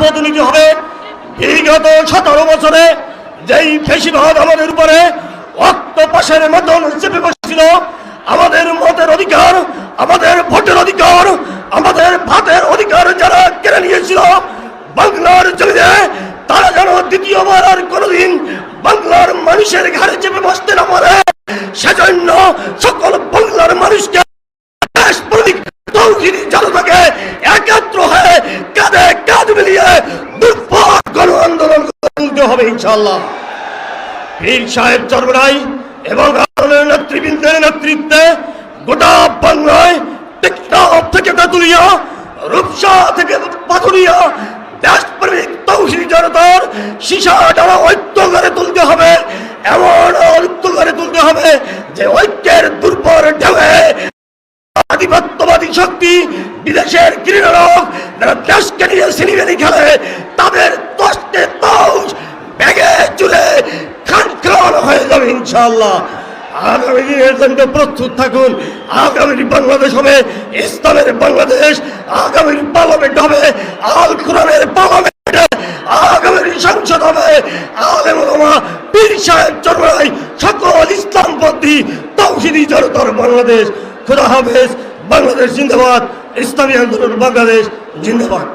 নিতে হবে। বিগত সতেরো বছরে যেই ফেসিবাদ আমাদের উপরে অক্টোপাসের মতন চেপে বসছিল, আমাদের মতের অধিকার, আমাদের ভোটের অধিকার, আমাদের ভাতের অধিকার যারা কেড়ে নিয়েছিল বাংলার জমিনে, তারা যেন দ্বিতীয়বার আর কোনোদিন বাংলার মানুষের ঘাড়ে চেপে বসতে না পারে। সেজন্য সকল হবে ইনশাল্লাহ পীর সাহেব চরমরাই এবং নেতৃবৃন্দের নেতৃত্বে গোটা বাংলায় টেকনাফ থেকে তেতুলিয়া রূপসা থেকে পাথুরিয়া দেশপ্রেমিক জনতার সীসা তুলতে হবে, এমন তুলতে হবে যে ঐক্যের দুর্বল ঢেউয়ে আধিপত্যবাদী শক্তি বিদেশের ক্রীড়ারক যারা দেশকে নিয়ে খেলে ইনশাল্লাহ আগামী দিনের জন্য প্রস্তুত থাকুন। আগামী বাংলাদেশ হবে, ইসলামের বাংলাদেশ। আগামীর পার্লামেন্ট হবে, আল কোরআনের পার্লামেন্ট। আগামীর সংসদ হবে, আলেম পীর সাহেব চরমাই, সকল ইসলামপন্থী, তৌহিদি জনতার বাংলাদেশ। খুদা হাফেজ, বাংলাদেশ জিন্দাবাদ, ইসলামী আন্দোলন, বাংলাদেশ জিন্দাবাদ।